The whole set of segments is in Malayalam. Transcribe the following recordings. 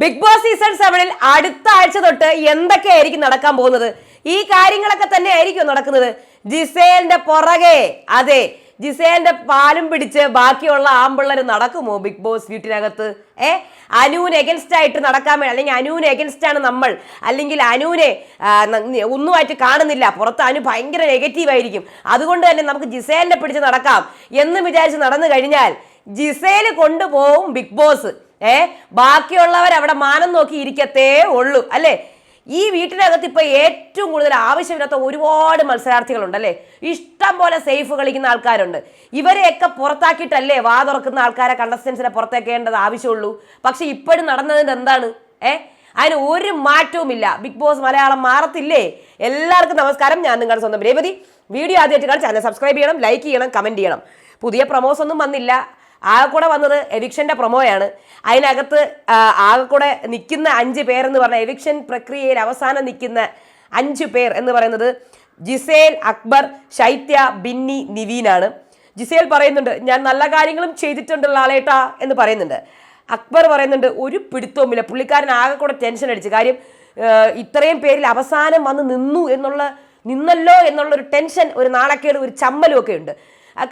ബിഗ് ബോസ് സീസൺ സെവനിൽ അടുത്ത ആഴ്ച തൊട്ട് എന്തൊക്കെയായിരിക്കും നടക്കാൻ പോകുന്നത്? ഈ കാര്യങ്ങളൊക്കെ തന്നെ ആയിരിക്കും നടക്കുന്നത്. ജിസേലിന്റെ പുറകെ. അതെ ജിസേലിന്റെ പാലും പിടിച്ച് ബാക്കിയുള്ള ആമ്പിള്ളേർ നടക്കുമോ ബിഗ് ബോസ് വീട്ടിനകത്ത്? ഏ? അനുവിന് എഗൻസ്റ്റ് ആയിട്ട് നടക്കാൻ വേണ്ടി അല്ലെങ്കിൽ അനുവിന് എഗൻസ്റ്റ് ആണ് നമ്മൾ. അല്ലെങ്കിൽ അനുവിനെ ഒന്നുമായിട്ട് കാണുന്നില്ല. പുറത്ത് അനു ഭയങ്കര നെഗറ്റീവ് ആയിരിക്കും. അതുകൊണ്ട് തന്നെ നമുക്ക് ജിസേലിനെ പിടിച്ച് നടക്കാം. എന്ന് വിചാരിച്ച് നടന്നു കഴിഞ്ഞാൽ ജിസേൽ കൊണ്ടുപോകും ബിഗ് ബോസ് ഏ? ബാക്കിയുള്ളവർ അവിടെ മാനം നോക്കി ഇരിക്കത്തേ ഉള്ളൂ അല്ലേ? ഈ വീട്ടിനകത്ത് ഇപ്പൊ ഏറ്റവും കൂടുതൽ ആവശ്യമില്ലാത്ത ഒരുപാട് മത്സരാർത്ഥികളുണ്ട് അല്ലേ? ഇഷ്ടം പോലെ സേഫ് കളിക്കുന്ന ആൾക്കാരുണ്ട്. ഇവരെയൊക്കെ പുറത്താക്കിയിട്ടല്ലേ വാ തുറക്കുന്ന ആൾക്കാരെ കണ്ടസ്റ്റൻസിനെ പുറത്തേക്കേണ്ടത് ആവശ്യമുള്ളൂ? പക്ഷെ ഇപ്പോഴും നടന്നതിന്റെ എന്താണ്? ഏ? അതിന് ഒരു മാറ്റവുമില്ല. ബിഗ് ബോസ് മലയാളം മാറത്തില്ലേ? എല്ലാവർക്കും നമസ്കാരം. ഞാൻ നിങ്ങളുടെ സ്വന്തം രേവതി. വീഡിയോ ആദ്യമായിട്ട് കാണാൻ ചാനൽ സബ്സ്ക്രൈബ് ചെയ്യണം ലൈക്ക് ചെയ്യണം കമന്റ് ചെയ്യണം. പുതിയ പ്രൊമോസ് ഒന്നും വന്നില്ല. ആകെ കൂടെ വന്നത് എവിക്ഷന്റെ പ്രൊമോയാണ്. അതിനകത്ത് ആകെക്കൂടെ ആകെ കൂടെ നിൽക്കുന്ന അഞ്ച് പേരെന്ന് പറഞ്ഞ എവിക്ഷൻ പ്രക്രിയയിൽ അവസാനം നിൽക്കുന്ന അഞ്ച് പേർ എന്ന് പറയുന്നത് ജിസേൽ അക്ബർ ശൈത്യ ബിന്നി നിവീനാണ്. ജിസേൽ പറയുന്നുണ്ട് ഞാൻ നല്ല കാര്യങ്ങളും ചെയ്തിട്ടുണ്ടുള്ള ആളേട്ടാ എന്ന് പറയുന്നുണ്ട്. അക്ബർ പറയുന്നുണ്ട് ഒരു പിടുത്തവുമില്ല പുള്ളിക്കാരൻ ആകെ കൂടെ ടെൻഷൻ അടിച്ചു. കാര്യം ഇത്രയും പേരിൽ അവസാനം വന്ന് നിന്നു എന്നുള്ള നിന്നല്ലോ എന്നുള്ളൊരു ടെൻഷൻ ഒരു നാണക്കേട് ഒരു ചമ്മലും ഒക്കെ ഉണ്ട്.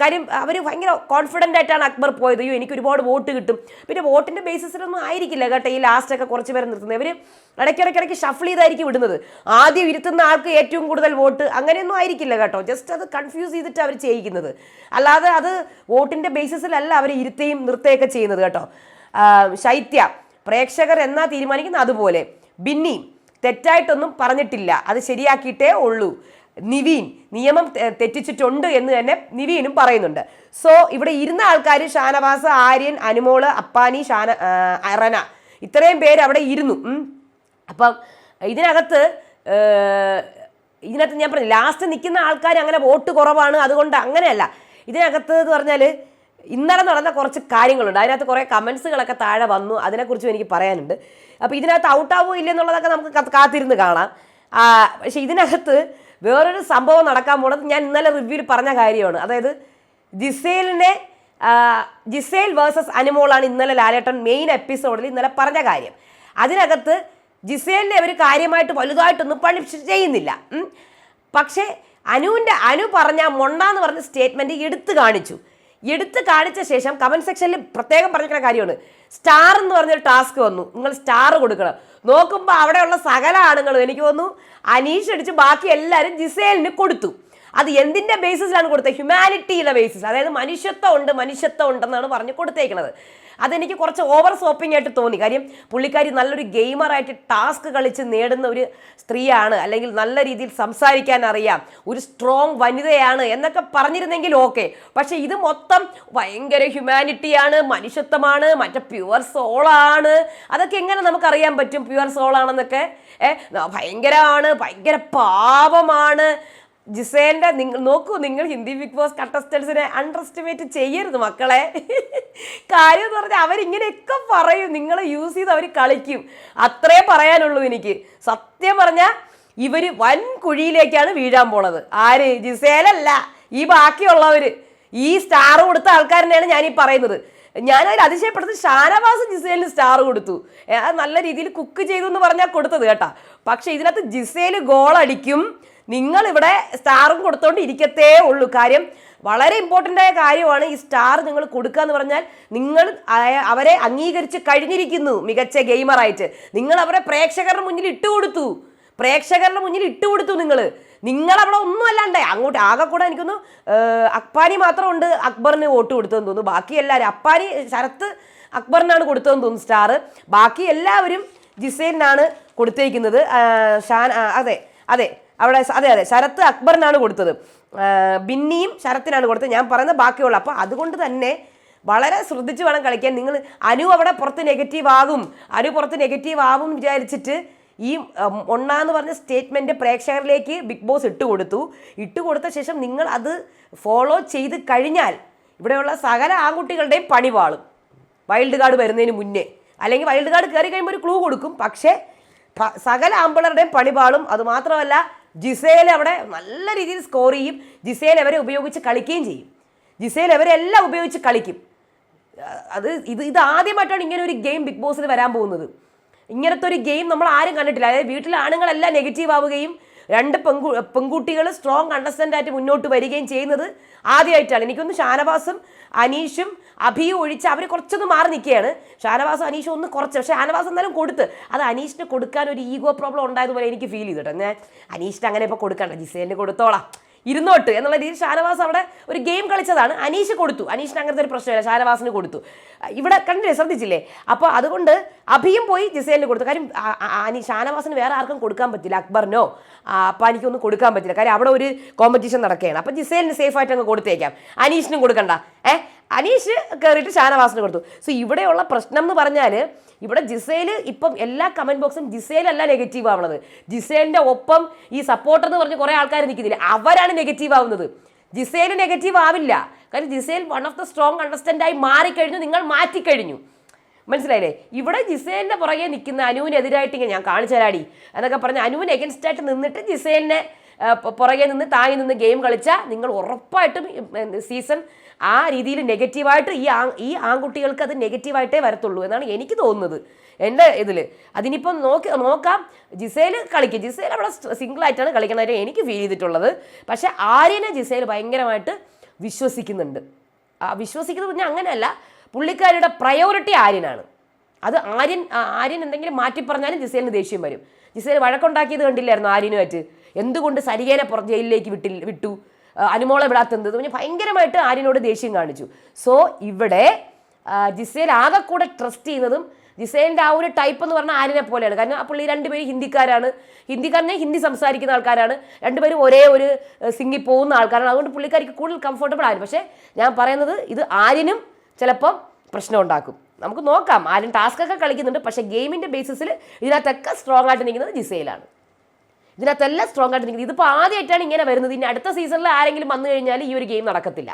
കാര്യം അവർ ഭയങ്കര കോൺഫിഡന്റ് ആയിട്ടാണ് അക്ബർ പോയത്. അയ്യോ എനിക്ക് ഒരുപാട് വോട്ട് കിട്ടും. പിന്നെ വോട്ടിന്റെ ബേസിസിലൊന്നും ആയിരിക്കില്ല കേട്ടോ ഈ ലാസ്റ്റൊക്കെ കുറച്ച് പേര് നിർത്തുന്നത്. ഇവർ ഇടയ്ക്കിടയ്ക്കിടയ്ക്ക് ഷഫിൾ ചെയ്തായിരിക്കും വിടുന്നത്. ആദ്യം ഇരുത്തുന്ന ആൾക്ക് ഏറ്റവും കൂടുതൽ വോട്ട് അങ്ങനെയൊന്നും ആയിരിക്കില്ല കേട്ടോ. ജസ്റ്റ് അത് കൺഫ്യൂസ് ചെയ്തിട്ട് അവർ ചെയ്യിക്കുന്നത്. അല്ലാതെ അത് വോട്ടിന്റെ ബേസിസിലല്ല അവർ ഇരുത്തുകയും നിർത്തുകയൊക്കെ ചെയ്യുന്നത് കേട്ടോ. ശൈത്യ പ്രേക്ഷകർ എന്നാ തീരുമാനിക്കുന്നത്? അതുപോലെ. ബിന്നി തെറ്റായിട്ടൊന്നും പറഞ്ഞിട്ടില്ല. അത് ശരിയാക്കിയിട്ടേ ഉള്ളൂ. നിവീൻ നിയമം തെറ്റിച്ചിട്ടുണ്ട് എന്ന് തന്നെ നിവീനും പറയുന്നുണ്ട്. സോ ഇവിടെ ഇരുന്ന ആൾക്കാർ ഷാനവാസ് ആര്യൻ അനുമോൾ അപ്പാനി ഷാന അറന ഇത്രയും പേര് അവിടെ ഇരുന്നു. അപ്പം ഇതിനകത്ത് ഇതിനകത്ത് ഞാൻ പറഞ്ഞു ലാസ്റ്റ് നിൽക്കുന്ന ആൾക്കാർ അങ്ങനെ വോട്ട് കുറവാണ് അതുകൊണ്ട് അങ്ങനെയല്ല. ഇതിനകത്ത് എന്ന് പറഞ്ഞാൽ ഇന്നലെ നടന്ന കുറച്ച് കാര്യങ്ങളുണ്ട്. അതിനകത്ത് കുറേ കമൻസുകളൊക്കെ താഴെ വന്നു. അതിനെക്കുറിച്ചും എനിക്ക് പറയാനുണ്ട്. അപ്പോൾ ഇതിനകത്ത് ഔട്ടാവോ ഇല്ലെന്നുള്ളതൊക്കെ നമുക്ക് കത്ത് കാത്തിരുന്ന് കാണാം. പക്ഷേ ഇതിനകത്ത് വേറൊരു സംഭവം നടക്കാൻ പോണത് ഞാൻ ഇന്നലെ റിവ്യൂവിൽ പറഞ്ഞ കാര്യമാണ്. അതായത് ജിസേലിനെ ജിസേൽ വേഴ്സസ് അനുമോളാണ് ഇന്നലെ ലാലേട്ടൻ മെയിൻ എപ്പിസോഡിൽ ഇന്നലെ പറഞ്ഞ കാര്യം. അതിനകത്ത് ജിസേലിനെ അവർ കാര്യമായിട്ട് വലുതായിട്ടൊന്നും പണിഷ് ചെയ്യുന്നില്ല. പക്ഷേ അനുവിന്റെ അനു പറഞ്ഞ മൊണ്ണാന്ന് പറഞ്ഞ സ്റ്റേറ്റ്മെന്റ് എടുത്തു കാണിച്ചു. എടുത്തു കാണിച്ച ശേഷം കമന്റ് സെക്ഷനിൽ പ്രത്യേകം പറഞ്ഞിരിക്കുന്ന കാര്യമാണ്. സ്റ്റാർ എന്ന് പറഞ്ഞൊരു ടാസ്ക് വന്നു. നിങ്ങൾ സ്റ്റാർ കൊടുക്കണം. നോക്കുമ്പോൾ അവിടെയുള്ള സകല ആണുങ്ങളും എനിക്ക് തോന്നുന്നു അനീഷ് അടിച്ച് ബാക്കി എല്ലാവരും ജിസേലിന് കൊടുത്തു. അത് എന്തിന്റെ ബേസിസിലാണ് കൊടുത്തത്? ഹ്യൂമാനിറ്റിയുടെ ബേസിസ് അതായത് മനുഷ്യത്വം ഉണ്ട് മനുഷ്യത്വം ഉണ്ടെന്നാണ് പറഞ്ഞ് കൊടുത്തേക്കുന്നത് അതെനിക്ക് കുറച്ച് ഓവർ സോപ്പിംഗ് ആയിട്ട് തോന്നി. കാര്യം പുള്ളിക്കാരി നല്ലൊരു ഗെയിമറായിട്ട് ടാസ്ക് കളിച്ച് നേടുന്ന ഒരു സ്ത്രീയാണ്. അല്ലെങ്കിൽ നല്ല രീതിയിൽ സംസാരിക്കാൻ അറിയാം. ഒരു സ്ട്രോങ് വനിതയാണ് എന്നൊക്കെ പറഞ്ഞിരുന്നെങ്കിൽ ഓക്കെ പക്ഷേ ഇത് മൊത്തം ഭയങ്കര ഹ്യൂമാനിറ്റിയാണ് മനുഷ്യത്വമാണ് മറ്റേ പ്യുവർ സോളാണ് അതൊക്കെ എങ്ങനെ നമുക്കറിയാൻ പറ്റും? പ്യുവർ സോളാണെന്നൊക്കെ ഭയങ്കരമാണ് ഭയങ്കര പാവമാണ്. ജിസേലിന്റെ നിങ്ങൾ നോക്കൂ നിങ്ങൾ ഹിന്ദി ബിഗ് ബോസ് കണ്ടസ്റ്റൻസിനെ അണ്ടർ എസ്റ്റിമേറ്റ് ചെയ്യരുത് മക്കളെ. കാര്യം എന്ന് പറഞ്ഞാൽ അവരിങ്ങനെയൊക്കെ പറയും. നിങ്ങൾ യൂസ് ചെയ്ത് അവർ കളിക്കും. അത്രേ പറയാനുള്ളൂ എനിക്ക്. സത്യം പറഞ്ഞാൽ ഇവർ വൻ കുഴിയിലേക്കാണ് വീഴാൻ പോണത്. ആര്? ജിസേലല്ല. ഈ ബാക്കിയുള്ളവർ ഈ സ്റ്റാർ കൊടുത്ത ആൾക്കാരനെയാണ് ഞാൻ ഈ പറയുന്നത്. ഞാൻ അതിൽ അതിശയപ്പെടുന്നത് ഷാനവാസ് ജിസേലിന് സ്റ്റാർ കൊടുത്തു. നല്ല രീതിയിൽ കുക്ക് ചെയ്തു എന്ന് പറഞ്ഞാൽ കൊടുത്തത് കേട്ടാ. പക്ഷെ ഇതിനകത്ത് ജിസേൽ ഗോൾ അടിക്കും. നിങ്ങൾ ഇവിടെ സ്റ്റാറും കൊടുത്തോണ്ട് ഇരിക്കത്തേ ഉള്ളൂ. കാര്യം വളരെ ഇമ്പോർട്ടന്റ് ആയ കാര്യമാണ് ഈ സ്റ്റാർ നിങ്ങൾ കൊടുക്കുക എന്ന് പറഞ്ഞാൽ നിങ്ങൾ അവരെ അംഗീകരിച്ച് കഴിഞ്ഞിരിക്കുന്നു മികച്ച ഗെയിമറായിട്ട്. നിങ്ങൾ അവരെ പ്രേക്ഷകരുടെ മുന്നിൽ ഇട്ടുകൊടുത്തു പ്രേക്ഷകരുടെ മുന്നിൽ ഇട്ടുകൊടുത്തു നിങ്ങൾ. നിങ്ങൾ അവിടെ ഒന്നും അല്ലാണ്ടേ അങ്ങോട്ട് ആകെ കൂടെ എനിക്കൊന്ന് മാത്രം ഉണ്ട് അക്ബറിന് വോട്ട് കൊടുത്തതെന്ന് തോന്നുന്നു. ബാക്കി എല്ലാവരും അപ്പാനി ശരത്ത് അക്ബറിനാണ് കൊടുത്തതെന്ന് തോന്നുന്നു സ്റ്റാർ. ബാക്കി എല്ലാവരും ജിസേലിനാണ് കൊടുത്തേക്കുന്നത്. ഷാൻ അതെ അതെ. അവിടെ അതെ അതെ ശരത്ത് അക്ബറിനാണ് കൊടുത്തത്. ബിന്നിയും ശരത്തിനാണ് കൊടുത്തത്. ഞാൻ പറയുന്നത് ബാക്കിയുള്ള അപ്പോൾ അതുകൊണ്ട് തന്നെ വളരെ ശ്രദ്ധിച്ച് വേണം കളിക്കാൻ. നിങ്ങൾ അനു അവിടെ പുറത്ത് നെഗറ്റീവ് ആകും. അനു പുറത്ത് നെഗറ്റീവ് ആകും വിചാരിച്ചിട്ട് ഈ ഒണ്ണാന്ന് പറഞ്ഞ സ്റ്റേറ്റ്മെന്റ് പ്രേക്ഷകരിലേക്ക് ബിഗ് ബോസ് ഇട്ട് കൊടുത്തു. ഇട്ട് കൊടുത്ത ശേഷം നിങ്ങൾ അത് ഫോളോ ചെയ്ത് കഴിഞ്ഞാൽ ഇവിടെയുള്ള സകല ആൺകുട്ടികളുടെയും പണി വാളും. വൈൽഡ് കാർഡ് വരുന്നതിന് മുന്നേ. അല്ലെങ്കിൽ വൈൽഡ് കാർഡ് കയറി കഴിയുമ്പോൾ ഒരു ക്ലൂ കൊടുക്കും. പക്ഷേ സകല ആമ്പിളറുടെയും പണിപാളും അത് മാത്രമല്ല ജിസേൽ അവിടെ നല്ല രീതിയിൽ സ്കോർ ചെയ്യും. ജിസേൽ അവരെ ഉപയോഗിച്ച് കളിക്കുകയും ചെയ്യും. ജിസേൽ അവരെല്ലാം ഉപയോഗിച്ച് കളിക്കും. അത് ഇത് ഇത് ആദ്യമായിട്ടാണ് ഇങ്ങനെ ഒരു ഗെയിം ബിഗ് ബോസിൽ വരാൻ പോകുന്നത്. ഇങ്ങനത്തെ ഒരു ഗെയിം നമ്മൾ ആരും കണ്ടിട്ടില്ല. അതായത് വീട്ടിലെ ആണുങ്ങളെല്ലാം നെഗറ്റീവ് ആവുകയും രണ്ട് പെൺകു പെൺകുട്ടികൾ സ്ട്രോങ് അണ്ടർസ്റ്റാൻഡ് ആയിട്ട് മുന്നോട്ട് വരികയും ചെയ്യുന്നത് ആദ്യമായിട്ടാണ്. എനിക്കൊന്ന് ഷാനവാസും അനീഷും അഭിയും ഒഴിച്ച് അവർ കുറച്ചൊന്ന് മാറി നിൽക്കുകയാണ്. ഷാനവാസും അനീഷും ഒന്ന് കുറച്ച്. പക്ഷേ ഷാനവാസ് എന്നാലും കൊടുത്ത്. അത് അനീഷിന് കൊടുക്കാൻ ഒരു ഈഗോ പ്രോബ്ലം ഉണ്ടായതുപോലെ എനിക്ക് ഫീൽ ചെയ്തിട്ടോ ഞാൻ അനീഷിന് അങ്ങനെ ഇപ്പോൾ കൊടുക്കണ്ട. ജിസേലിന് കൊടുത്തോളാം. ഇരുന്നോട്ട് എന്നുള്ള രീതിയിൽ ഷാനവാസ് അവിടെ ഒരു ഗെയിം കളിച്ചതാണ്. അനീഷ് കൊടുത്തു. അനീഷിന് അങ്ങനത്തെ ഒരു പ്രശ്നമില്ല. ഷാനവാസിന് കൊടുത്തു. ഇവിടെ കണ്ടില്ലേ ശ്രദ്ധിച്ചില്ലേ? അപ്പോൾ അതുകൊണ്ട് അഭിയും പോയി ജിസേലിന് കൊടുത്തു. കാര്യം അനി ഷാനവാസിന് വേറെ ആർക്കും കൊടുക്കാൻ പറ്റില്ല. അക്ബറിനോ അപ്പാനിക്കൊന്നും കൊടുക്കാൻ പറ്റില്ല. കാര്യം അവിടെ ഒരു കോമ്പറ്റീഷൻ നടക്കുകയാണ്. അപ്പോൾ ജിസേലിന് സേഫായിട്ട് അങ്ങ് കൊടുത്തേക്കാം. അനീഷിനും കൊടുക്കണ്ട. ഏ? അനീഷ് കയറിയിട്ട് ഷാനവാസിന് കൊടുത്തു. സോ ഇവിടെയുള്ള പ്രശ്നം എന്ന് പറഞ്ഞാൽ ഇവിടെ ജിസേൽ ഇപ്പം എല്ലാ കമന്റ് ബോക്സും ജിസേലല്ല നെഗറ്റീവ് ആവണത്. ജിസേലിന്റെ ഒപ്പം ഈ സപ്പോർട്ടർ എന്ന് പറഞ്ഞ് കുറേ ആൾക്കാർ നിൽക്കുന്നില്ല അവരാണ് നെഗറ്റീവ് ആവുന്നത്. ജിസേൽ നെഗറ്റീവ് ആവില്ല. കാരണം Gisele one of the strong അണ്ടർസ്റ്റാൻഡായി മാറിക്കഴിഞ്ഞു നിങ്ങൾ മാറ്റിക്കഴിഞ്ഞു. മനസ്സിലായില്ലേ? ഇവിടെ ജിസേലിന്റെ പുറകെ നിൽക്കുന്ന അനുവിനെതിരായിട്ട് ഇങ്ങനെ ഞാൻ കാണിച്ചു തരാടി എന്നൊക്കെ പറഞ്ഞ് അനുവിന് എഗൻസ്റ്റ് ആയിട്ട് നിന്നിട്ട് ജിസേലിനെ പുറകെ നിന്ന് താങ്ങി നിന്ന് ഗെയിം കളിച്ചാൽ നിങ്ങൾ ഉറപ്പായിട്ടും സീസൺ ആ രീതിയിൽ നെഗറ്റീവായിട്ട് ഈ ആ ഈ ആൺകുട്ടികൾക്ക് അത് നെഗറ്റീവായിട്ടേ വരത്തുള്ളൂ എന്നാണ് എനിക്ക് തോന്നുന്നത്. എന്റെ ഇതിൽ അതിനിപ്പം നോക്കി നോക്കാം. ജിസേൽ കളിക്കും. ജിസേൽ അവിടെ സിംഗിളായിട്ടാണ് ആയിട്ടാണ് എനിക്ക് ഫീൽ ചെയ്തിട്ടുള്ളത്. പക്ഷേ ആര്യനെ ജിസേൽ ഭയങ്കരമായിട്ട് വിശ്വസിക്കുന്നുണ്ട്. ആ വിശ്വസിക്കുന്നത് പറഞ്ഞാൽ അങ്ങനെയല്ല. പുള്ളിക്കാരിയുടെ പ്രയോറിറ്റി ആര്യനാണ്. അത് ആര്യൻ ആര്യൻ എന്തെങ്കിലും മാറ്റി പറഞ്ഞാലും ജിസേലിന് ദേഷ്യം വരും. ജിസേൽ വഴക്കുണ്ടാക്കിയത് കണ്ടില്ലായിരുന്നു ആര്യനുമായിട്ട്? എന്തുകൊണ്ട് സരികേനെ പുറ ജയിലിലേക്ക് വിട്ടില്ല വിട്ടു? അനുമോളെ വിടാത്തത് പിന്നെ ഭയങ്കരമായിട്ട് ആര്യനോട് ദേഷ്യം കാണിച്ചു. സോ ഇവിടെ ജിസേൽ കൂടെ ട്രസ്റ്റ് ചെയ്യുന്നതും ജിസേലിന്റെ ആ ഒരു ടൈപ്പ് എന്ന് പറഞ്ഞാൽ ആര്യനെ പോലെയാണ്. കാരണം ആ പുള്ളി രണ്ടുപേരും ഹിന്ദിക്കാരാണ്. ഹിന്ദിക്കാരനെ ഹിന്ദി സംസാരിക്കുന്ന ആൾക്കാരാണ്. രണ്ടുപേരും ഒരേ ഒരു സിംഗി പോകുന്ന ആൾക്കാരാണ് അതുകൊണ്ട് പുള്ളിക്കാർക്ക് കൂടുതൽ കംഫർട്ടബിൾ ആയിരുന്നു. പക്ഷേ ഞാൻ പറയുന്നത് ഇത് ആര്യനും ചിലപ്പം പ്രശ്നം ഉണ്ടാക്കും. നമുക്ക് നോക്കാം. ആര്യൻ ടാസ്ക് ഒക്കെ കളിക്കുന്നുണ്ട്. പക്ഷേ ഗെയിമിന്റെ ബേസിസിൽ ഇതിനകത്തൊക്കെ സ്ട്രോങ് ആയിട്ട് നിൽക്കുന്നത് ജിസയിലാണ് ഇതിനകത്തെല്ലാം സ്ട്രോങ് ആയിട്ട് നിൽക്കുന്നത്. ഇതിപ്പോൾ ആദ്യമായിട്ടാണ് ഇങ്ങനെ വരുന്നത്. ഇനി അടുത്ത സീസണിൽ ആരെങ്കിലും വന്നു കഴിഞ്ഞാൽ ഈ ഒരു ഗെയിം നടക്കത്തില്ല.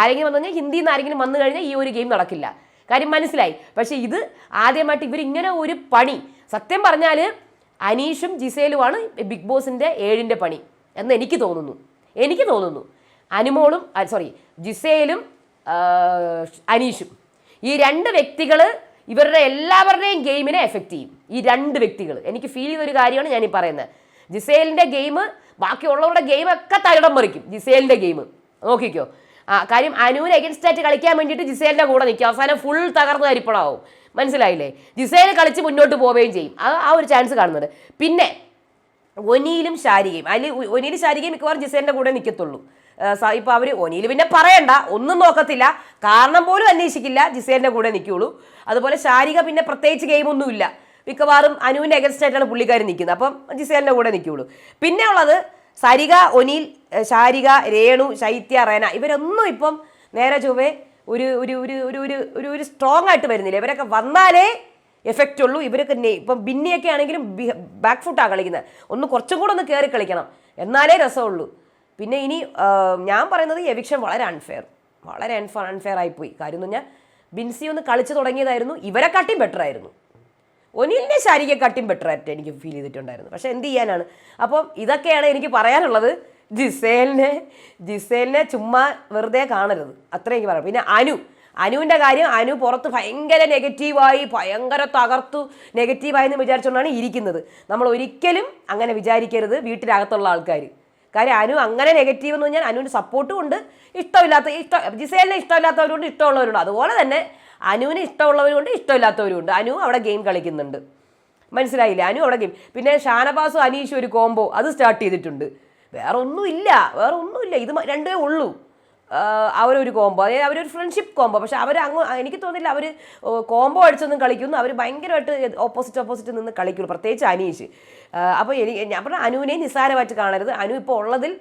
ആരെങ്കിലും വന്നു കഴിഞ്ഞാൽ ഹിന്ദിയിൽ നിന്ന് ആരെങ്കിലും വന്നു കഴിഞ്ഞാൽ ഈ ഒരു ഗെയിം നടക്കില്ല. കാര്യം മനസ്സിലായി. പക്ഷേ ഇത് ആദ്യമായിട്ട് ഇവരിങ്ങനെ ഒരു പണി. സത്യം പറഞ്ഞാൽ അനീഷും ജിസേലുമാണ് ബിഗ് ബോസിന്റെ ഏഴിന്റെ പണി എന്ന് എനിക്ക് തോന്നുന്നു. എനിക്ക് തോന്നുന്നു. അനുമോളും സോറി ജിസേലും അനീഷും ഈ രണ്ട് വ്യക്തികൾ ഇവരുടെ എല്ലാവരുടെയും ഗെയിമിനെ എഫക്റ്റ് ചെയ്യും. ഈ രണ്ട് വ്യക്തികൾ എനിക്ക് ഫീൽ ചെയ്ത ഒരു കാര്യമാണ് ഞാനീ പറയുന്നത്. ജിസേലിന്റെ ഗെയിം ബാക്കിയുള്ളവരുടെ ഗെയിമൊക്കെ തകിടം മറിക്കും. ജിസേലിന്റെ ഗെയിം നോക്കിക്കോ. ആ കാര്യം അനുവിന് എഗൻസ്റ്റ് ആയിട്ട് കളിക്കാൻ വേണ്ടിയിട്ട് ജിസേലിന്റെ കൂടെ നിൽക്കും. അവസാനം ഫുൾ തകർന്ന് കരിപ്പണമാവും മനസ്സിലായില്ലേ? ജിസേൽ കളിച്ച് മുന്നോട്ട് പോവുകയും ചെയ്യും. അത് ആ ഒരു ചാൻസ് കാണുന്നുണ്ട്. പിന്നെ ഒനിയിലും ശാരികയും. അതിൽ ഒനിയിലും ശാരികയും മിക്കവാറും ജിസേലിന്റെ കൂടെ നിൽക്കത്തുള്ളൂ. ഇപ്പോൾ അവർ ഒനിയിൽ പിന്നെ പറയണ്ട. ഒന്നും നോക്കത്തില്ല. കാരണം പോലും അന്വേഷിക്കില്ല. ജിസേലിന്റെ കൂടെ നിൽക്കുള്ളൂ അതുപോലെ ശാരിക പിന്നെ പ്രത്യേകിച്ച് ഗെയിമൊന്നുമില്ല മിക്കവാറും അനുവിന്റെ അഗൻസ്റ്റ് ആയിട്ടാണ് പുള്ളിക്കാരി നിൽക്കുന്നത്. അപ്പം ജിസേലിന്റെ കൂടെ നിൽക്കുകയുള്ളൂ പിന്നെ ഉള്ളത് സരിക ഒനിൽ ശാരിക രേണു ശൈത്യ റേന ഇവരൊന്നും ഇപ്പം നേരെ ചൊവ്വേ ഒരു ഒരു ഒരു ഒരു ഒരു ഒരു ഒരു സ്ട്രോങ് ആയിട്ട് വരുന്നില്ല. ഇവരൊക്കെ വന്നാലേ എഫക്റ്റ് ഉള്ളൂ. ഇവരൊക്കെ ഇപ്പം ബിന്നിയൊക്കെ ആണെങ്കിലും ബാക്ക് ഫുട്ടാണ് കളിക്കുന്നത്. ഒന്ന് കുറച്ചും കൂടെ ഒന്ന് കയറി കളിക്കണം. എന്നാലേ രസമുള്ളൂ. പിന്നെ ഇനി ഞാൻ പറയുന്നത് എവിക്ഷൻ വളരെ അൺഫെയർ വളരെ അൺഫെയർ അൺഫെയർ ആയിപ്പോയി. കാര്യം എന്ന് പറഞ്ഞാൽ ബിൻസി ഒന്ന് കളിച്ച് തുടങ്ങിയതായിരുന്നു. ഇവരെക്കാട്ടിയും ബെറ്റർ ആയിരുന്നു. ഒനിലിന്റെ ശാരീരികക്കാട്ടിയും ബെറ്റർ ആയിട്ട് എനിക്ക് ഫീൽ ചെയ്തിട്ടുണ്ടായിരുന്നു. പക്ഷെ എന്ത് ചെയ്യാനാണ്? അപ്പം ഇതൊക്കെയാണ് എനിക്ക് പറയാനുള്ളത്. ജിസേലിനെ ജിസേലിനെ ചുമ്മാ വെറുതെ കാണരുത്. അത്രയും എനിക്ക് പറയാം പിന്നെ അനു. അനുവിന്റെ കാര്യം അനു പുറത്ത് ഭയങ്കര നെഗറ്റീവായി ഭയങ്കര തകർത്തു നെഗറ്റീവായി എന്ന് വിചാരിച്ചുകൊണ്ടാണ് ഇരിക്കുന്നത്. നമ്മൾ ഒരിക്കലും അങ്ങനെ വിചാരിക്കരുത് വീട്ടിനകത്തുള്ള ആൾക്കാർ കാര്യം അനു അങ്ങനെ നെഗറ്റീവ് എന്ന് പറഞ്ഞാൽ അനുവിന് സപ്പോർട്ടും ഉണ്ട്. ഇഷ്ടമില്ലാത്ത ഇഷ്ടം ജിസേലിനെ ഇഷ്ടമില്ലാത്തവരുണ്ട് ഇഷ്ടമുള്ളവരുണ്ട്. അതുപോലെ തന്നെ അനുവിന് ഇഷ്ടമുള്ളവരുണ്ട് ഇഷ്ടമില്ലാത്തവരുണ്ട് അനു അവിടെ ഗെയിം കളിക്കുന്നുണ്ട്. മനസ്സിലായില്ലേ? അനു അവിടെ ഗെയിം പിന്നെ ഷാനബാസും അനീഷും ഒരു കോംബോ അത് സ്റ്റാർട്ട് ചെയ്തിട്ടുണ്ട്. വേറെ ഒന്നുമില്ല വേറെ ഒന്നുമില്ല ഇത് രണ്ടേ ഉള്ളൂ. അവരൊരു കോംബോ അതായത് അവരൊരു ഫ്രണ്ട്ഷിപ്പ് കോംബോ പക്ഷെ അവർ അങ്ങ് എനിക്ക് തോന്നുന്നില്ല അവർ കോംബോ അടിച്ചൊന്നും കളിക്കുന്നു. അവർ ഭയങ്കരമായിട്ട് ഓപ്പോസിറ്റ് ഓപ്പോസിറ്റ് നിന്ന് കളിക്കുള്ളൂ പ്രത്യേകിച്ച് അനീഷ്. അപ്പോൾ എനിക്ക് ഞാൻ പറഞ്ഞ അനുവിനെ നിസ്സാരമായിട്ട് കാണരുത്. അനു ഇപ്പോൾ ഉള്ളതിൽ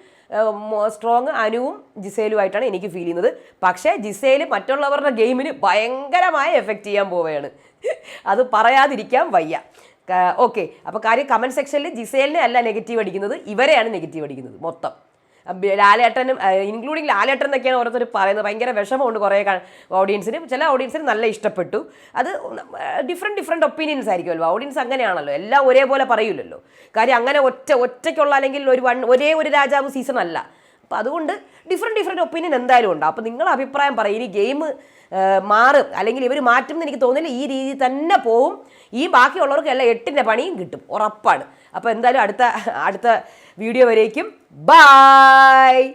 സ്ട്രോങ് അനുവും ജിസേലുമായിട്ടാണ് എനിക്ക് ഫീൽ ചെയ്യുന്നത്. പക്ഷേ ജിസേൽ മറ്റുള്ളവരുടെ ഗെയിമിന് ഭയങ്കരമായി എഫക്റ്റ് ചെയ്യാൻ പോവുകയാണ്. അത് പറയാതിരിക്കാൻ വയ്യ. ഓക്കെ അപ്പോൾ കാര്യം കമന്റ് സെക്ഷനിൽ ജിസേലിനെ അല്ല നെഗറ്റീവ് അടിക്കുന്നത് ഇവരെയാണ് നെഗറ്റീവ് അടിക്കുന്നത് മൊത്തം. ലാലേട്ടനും ഇൻക്ലൂഡിങ് ലാലേട്ടൻ എന്നൊക്കെയാണ് ഓരോരുത്തർ പറയുന്നത്. ഭയങ്കര വിഷമമുണ്ട് കുറേ ഓഡിയൻസിന് ചില ഓഡിയൻസിന് നല്ല ഇഷ്ടപ്പെട്ടു. അത് ഡിഫറെന്റ് ഡിഫറെന്റ് ഒപ്പീനിയൻസ് ആയിരിക്കുമല്ലോ. ഓഡിയൻസ് അങ്ങനെയാണല്ലോ. എല്ലാം ഒരേപോലെ പറയില്ലല്ലോ കാര്യം അങ്ങനെ ഒറ്റ ഒറ്റയ്ക്കുള്ള അല്ലെങ്കിൽ ഒരു വൺ ഒരേ ഒരു രാജാവ് സീസൺ അല്ല. അപ്പം അതുകൊണ്ട് ഡിഫറെന്റ് ഡിഫറെന്റ് ഒപ്പീനിയൻ എന്തായാലും ഉണ്ട്. അപ്പോൾ നിങ്ങളുടെ അഭിപ്രായം പറയും. ഇനി ഗെയിം മാറും. അല്ലെങ്കിൽ ഇവർ മാറ്റും എന്ന് എനിക്ക് തോന്നുന്നില്ല. ഈ രീതി തന്നെ പോവും. ഈ ബാക്കിയുള്ളവർക്കെല്ലാം എട്ടിന്റെ പണിയും കിട്ടും. ഉറപ്പാണ്. അപ്പോൾ എന്തായാലും അടുത്ത അടുത്ത വീഡിയോ വരേക്കും. ബായ്